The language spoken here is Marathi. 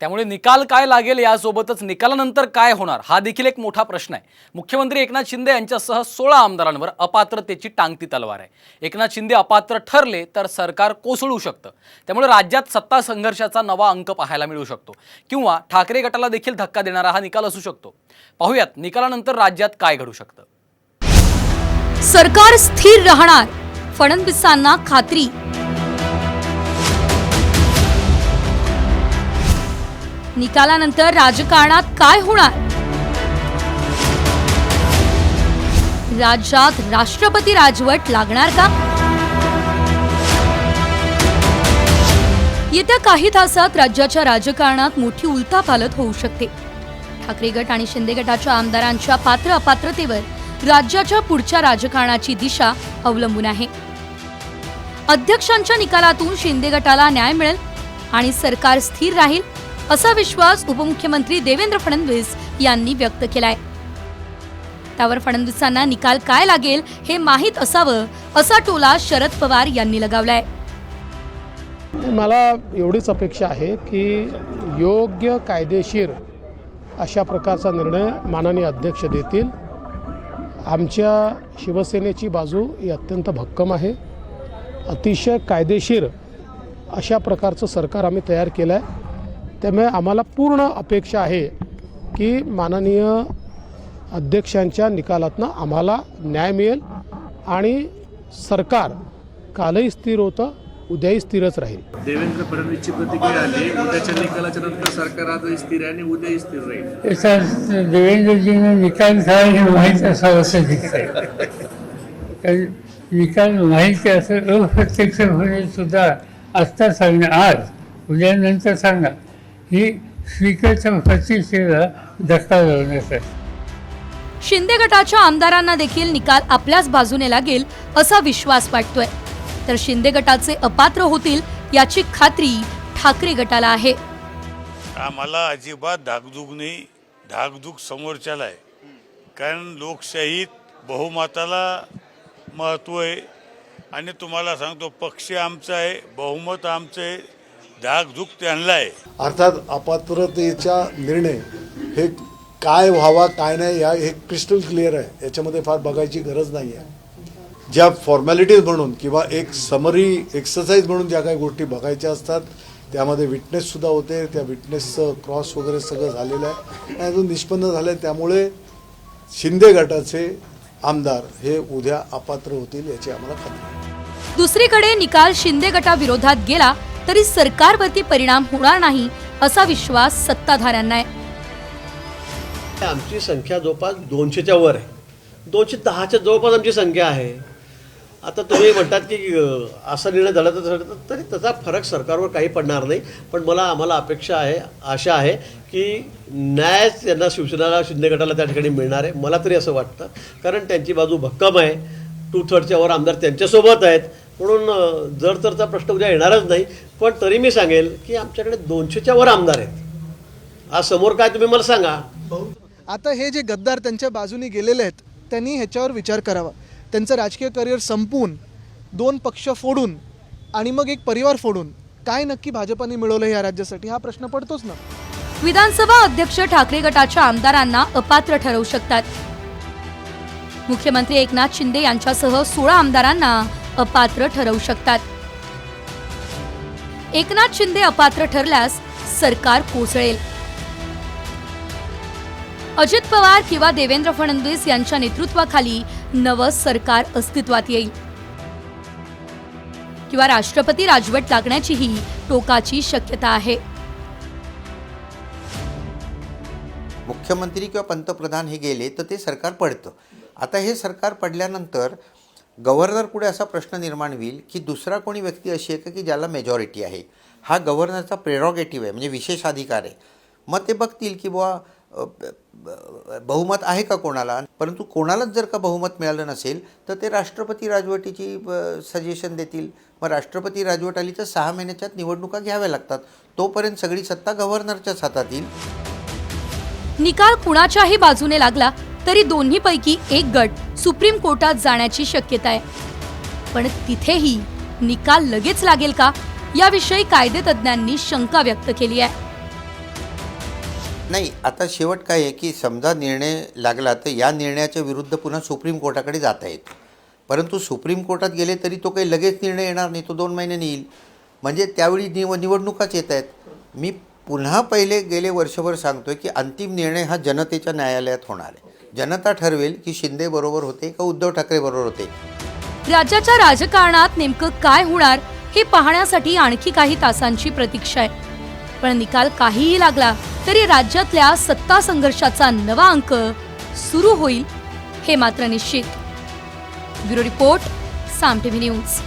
त्यामुळे निकाल काय लागेल यासोबतच निकालानंतर काय होणार हा देखील एक मोठा प्रश्न आहे. मुख्यमंत्री एकनाथ शिंदे यांच्यासह सोळा आमदारांवर अपात्रतेची टांगती तलवार आहे. एकनाथ शिंदे अपात्र ठरले तर सरकार कोसळू शकतं. त्यामुळे राज्यात सत्ता संघर्षाचा नवा अंक पाहायला मिळू शकतो. किंवा ठाकरे गटाला देखील धक्का देणारा हा निकाल असू शकतो. पाहूयात निकालानंतर राज्यात काय घडू शकतं. सरकार स्थिर राहणार फडणवीसांना खात्री निकालानंतर राजकारणात काय होणार? राज्यात राष्ट्रपती राजवट लागणार का? येत्या काही तासात राज्याच्या राजकारणात मोठी उलथापालथ होऊ शकते. ठाकरे गट आणि शिंदे गटाच्या आमदारांच्या पात्र अपात्रतेवर राज्याच्या पुढच्या राजकारणाची दिशा अवलंबून आहे. अध्यक्षांच्या निकालातून शिंदे गटाला न्याय मिळेल आणि सरकार स्थिर राहील. असा विश्वास उपमुख्यमंत्री देवेंद्र फडणवीस यांनी व्यक्त केलाय. त्यावर फडणवीसांना निकाल काय लागेल हे माहीत असावं असा टोला शरद पवार यांनी लगावलाय. मला एवढीच अपेक्षा आहे की योग्य कायदेशीर अशा प्रकारचा निर्णय माननीय अध्यक्ष देतील. आमच्या शिवसेनेची बाजू ही अत्यंत भक्कम आहे. अतिशय कायदेशीर अशा प्रकारचं सरकार आम्ही तयार केलं आहे त्यामुळे आम्हाला पूर्ण अपेक्षा आहे की माननीय अध्यक्षांच्या निकालातनं आम्हाला न्याय मिळेल आणि सरकार कालही स्थिर होतं उद्याही स्थिरच राहील. देवेंद्र फडणवीसची प्रतिक्रिया आली. उद्याच्या निकालाच्या नंतर सरकार आजही स्थिर आहे आणि उद्याही स्थिर राहील. याचा देवेंद्रजींना निकाल काय हे माहीत असावं असं दिसतंय. कारण निकाल माहिती असं अप्रत्यक्षपणे सुद्धा आत्ता सांगणं आज उद्यानंतर सांगा ही शिंदे गटाच्या आमदारांना देखील निकाल आपल्याच बाजूने लागेल असा विश्वास वाटतोय. तर शिंदे गटाचे अपात्र होतील याची खात्री ठाकरे गटाला आहे. आम्हाला अजिबात धाकधूक नाही धाकधूक समोरच्याला आहे. कारण लोकशाहीत बहुमताला महत्त्व आहे. आणि तुम्हाला सांगतो पक्ष आमचा आहे बहुमत आमचं आहे. धाकधूक त्यांना आहे अर्थात अपात्रतेचा निर्णय हे काय व्हावा काय नाही या हे क्रिस्टल क्लिअर आहे. याच्यामध्ये फार बघायची गरज नाही आहे. ज्या फॉर्मॅलिटीज म्हणून किंवा एक समरी एक्सरसाइज म्हणून ज्या काही गोष्टी बघायच्या असतात त्यामध्ये विटनेससुद्धा होते. त्या विटनेसचं क्रॉस वगैरे सगळं झालेलं आहे. आणि अजून निष्पन्न झालं आहे त्यामुळे शिंदे गटाचे आमदार हे उद्या अपात्र होतील याची आम्हाला खात्री आहे. दुसरीकडे निकाल शिंदे गटाविरोधात गेला तरी सरकारवरती परिणाम होणार नाही असा विश्वास सत्ताधाऱ्यांना आहे. आमची संख्या जवळपास दोनशेच्या वर आहे. दोनशे दहाच्या जवळपास आमची संख्या आहे. आता तुम्ही म्हणतात की असा निर्णय झाला तर तरी त्याचा फरक सरकारवर काही पडणार नाही. पण मला आम्हाला अपेक्षा आहे आशा आहे की न्याय त्यांना शिवसेनाला शिंदे गटाला त्या ठिकाणी मिळणार आहे. मला तरी असं वाटतं. कारण त्यांची बाजू भक्कम आहे. टू थर्डच्या वर आमदार त्यांच्यासोबत आहेत. म्हणून जर तरचा प्रश्न उद्या येणारच नाही पण तरी मी सांगेल की आमच्याकडे दोनशेच्या वर आमदार आहेत. आज समोर काय तुम्ही मला सांगा. आता हे जे गद्दार त्यांच्या बाजूने गेलेले आहेत त्यांनी ह्याच्यावर विचार करावा. त्यांचं राजकीय करिअर संपवून दोन पक्ष फोडून आणि मग एक परिवार फोडून काय नक्की भाजपाने मिळवलं या राज्यासाठी हा प्रश्न पडतोच ना. विधानसभा अध्यक्ष ठाकरे गटाच्या आमदारांना अपात्र ठरवू शकतात. मुख्यमंत्री एकनाथ शिंदे यांच्यासह सोळा आमदारांना अपात्र ठरवू शकतात. एकनाथ शिंदे अपात्र ठरल्यास सरकार कोसळेल. अजित पवार किंवा देवेंद्र फडणवीस यांच्या नेतृत्वाखाली नवं सरकार अस्तित्वात येईल. किंवा राष्ट्रपती राजवट लागण्याचीही टोकाची शक्यता आहे. मुख्यमंत्री किंवा पंतप्रधान हे गेले तर ते सरकार पडतं. आता हे सरकार पडल्यानंतर गव्हर्नर पुढे असा प्रश्न निर्माण होईल की दुसरा कोणी व्यक्ती अशी आहे का की ज्याला मेजॉरिटी आहे? हा गव्हर्नरचा प्रेरॉगेटिव्ह आहे म्हणजे विशेष अधिकार आहे. मग ते बघतील की बुवा बहुमत आहे का कोणाला? परंतु कोणालाच जर का बहुमत मिळालं नसेल तर ते राष्ट्रपती राजवटीची सजेशन देतील. मग राष्ट्रपती राजवट आली तर सहा महिन्याच्यात निवडणुका घ्याव्या लागतात. तोपर्यंत सगळी सत्ता गव्हर्नरच्याच हातात येईल. निकाल कुणाच्याही बाजूने लागला तरी दोन्हीपैकी एक गट सुप्रीम कोर्टात जाण्याची शक्यता आहे. पण तिथेही निकाल लगेच लागेल का? याविषयी कायदेतज्ञांनी शंका व्यक्त केली आहे. नाही आता शेवट काय आहे की समजा निर्णय लागला तर या निर्णयाच्या विरुद्ध पुन्हा सुप्रीम कोर्टाकडे जाता येत परंतु सुप्रीम कोर्टात गेले तरी तो काही लगेच निर्णय येणार नाही तो दोन महिन्यांनी येईल म्हणजे त्यावेळी निव निवडणुकाच येत आहेत. मी पुन्हा पहिले गेले वर्षभर सांगतोय की अंतिम निर्णय हा जनतेच्या न्यायालयात होणार आहे. जनता ठरवेल की शिंदे बरोबर होते का उद्धव ठाकरे बरोबर होते? राज्याच्या राजकारणात नेमकं काय होणार हे पाहण्यासाठी आणखी काही तासांची प्रतीक्षा आहे. पण निकाल काहीही लागला तरी राज्यातल्या सत्ता संघर्षाचा नवा अंक सुरू होईल हे मात्र निश्चित. Bureau report Saam TV news.